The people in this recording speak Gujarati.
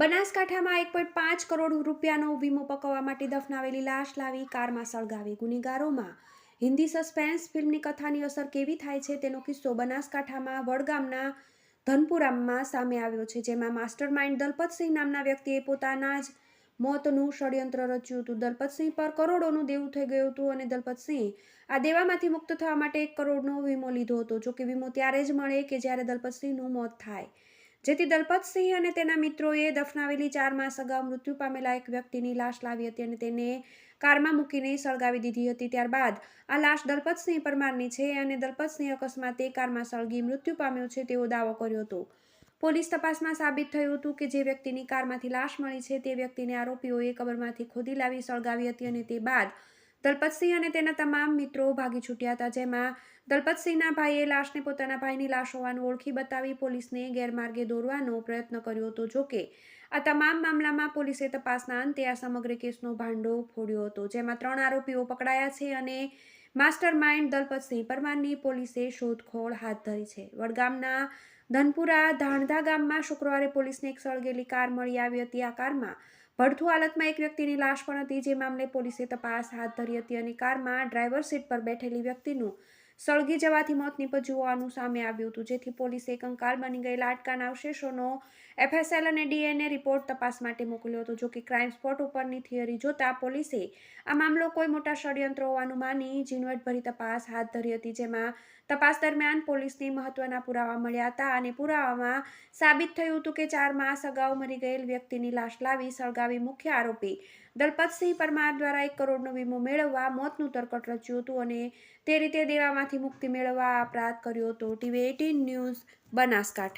બનાસકાંઠામાં એક પોઈન્ટ પાંચ કરોડ રૂપિયાનો વીમો પકવવા માટે દફનાવેલી લાશ લાવી કારમાં સળગાવી ગુનેગારોમાં. હિન્દી સસ્પેન્સ ફિલ્મની કથાની અસર કેવી થાય છે તેનો કિસ્સો બનાસકાંઠામાં વડગામના ધનપુરામાં સામે આવ્યો છે, જેમાં માસ્ટર માઇન્ડ દલપતસિંહ નામના વ્યક્તિએ પોતાના જ મોતનું ષડયંત્ર રચ્યું હતું. દલપતસિંહ પર કરોડોનું દેવું થઈ ગયું હતું અને દલપતસિંહ આ દેવામાંથી મુક્ત થવા માટે એક કરોડનો વીમો લીધો હતો. જોકે વીમો ત્યારે જ મળે કે જ્યારે દલપતસિંહનું મોત થાય. જેથી દલપતસિંહ અને તેના મિત્રોએ દફનાવેલી ચાર માસ અગાઉ મૃત્યુ પામેલા એક વ્યક્તિની લાશ લાવી હતી અને તેને કારમાં મૂકીને સળગાવી દીધી હતી. ત્યારબાદ આ લાશ દલપતસિંહ પરમારની છે અને દલપતસિંહ અકસ્માતે કારમાં સળગી મૃત્યુ પામ્યો છે તેવો દાવો કર્યો હતો. પોલીસ તપાસમાં સાબિત થયું હતું કે જે વ્યક્તિની કારમાંથી લાશ મળી છે તે વ્યક્તિને આરોપીઓએ કબરમાંથી ખોદી લાવી સળગાવી હતી અને તે બાદ દલપતસિંહ અને તેના તમામ મિત્રો ભાગી છૂટ્યા હતા, જેમાં દલપતસિંહના ભાઈએ લાશને પોતાના ભાઈની લાશ હોવાનું ઓળખી બતાવી પોલીસને ગેરમાર્ગે દોરવાનો પ્રયત્ન કર્યો હતો જોકે આ તમામ મામલામાં પોલીસે તપાસના અંતે આ સમગ્ર કેસનો ભાંડો ફોડ્યો હતો, જેમાં ત્રણ આરોપીઓ પકડાયા છે અને માસ્ટર માઇન્ડ દલપતસિંહ પરમારની પોલીસે શોધખોળ હાથ ધરી છે. વડગામના ધનપુરા ધાણધા ગામમાં શુક્રવારે પોલીસને એક સળગેલી કાર મળી આવી હતી. આ કારમાં ભડથુ હાલતમાં એક વ્યક્તિની લાશ પણ હતી. જે મામલે પોલીસે તપાસ હાથ ધરી હતી અને કારમાં ડ્રાઈવર સીટ પર બેઠેલી વ્યક્તિનું સળગી જવાથી મોત નીપજ્યું હોવાનું સામે આવ્યું હતું. જેથી પોલીસે કંકાલ બની ગયેલા અટકાના અવશેષોનો એફએસએલ અને ડીએનએ રિપોર્ટ તપાસ માટે મોકલ્યો હતો. જોકે ક્રાઇમ સ્પોટ ઉપરની થિયરી જોતા પોલીસે આ મામલો કોઈ મોટા ષડયંત્ર હોવાનું માની ઝીણવટભરી તપાસ હાથ ધરી હતી, જેમાં તપાસ દરમિયાન પોલીસને મહત્વના પુરાવા મળ્યા હતા અને પુરાવામાં સાબિત થયું હતું કે ચાર માસ અગાઉ મરી ગયેલ વ્યક્તિની લાશ લાવી સળગાવી મુખ્ય આરોપી દલપતસિંહ પરમાર દ્વારા એક કરોડનો વીમો મેળવવા મોતનું તરકટ રચ્યું હતું અને તે રીતે દેવામાંથી મુક્તિ મેળવવા આ અપરાધ કર્યો હતો. TV eighteen news Banaskantha.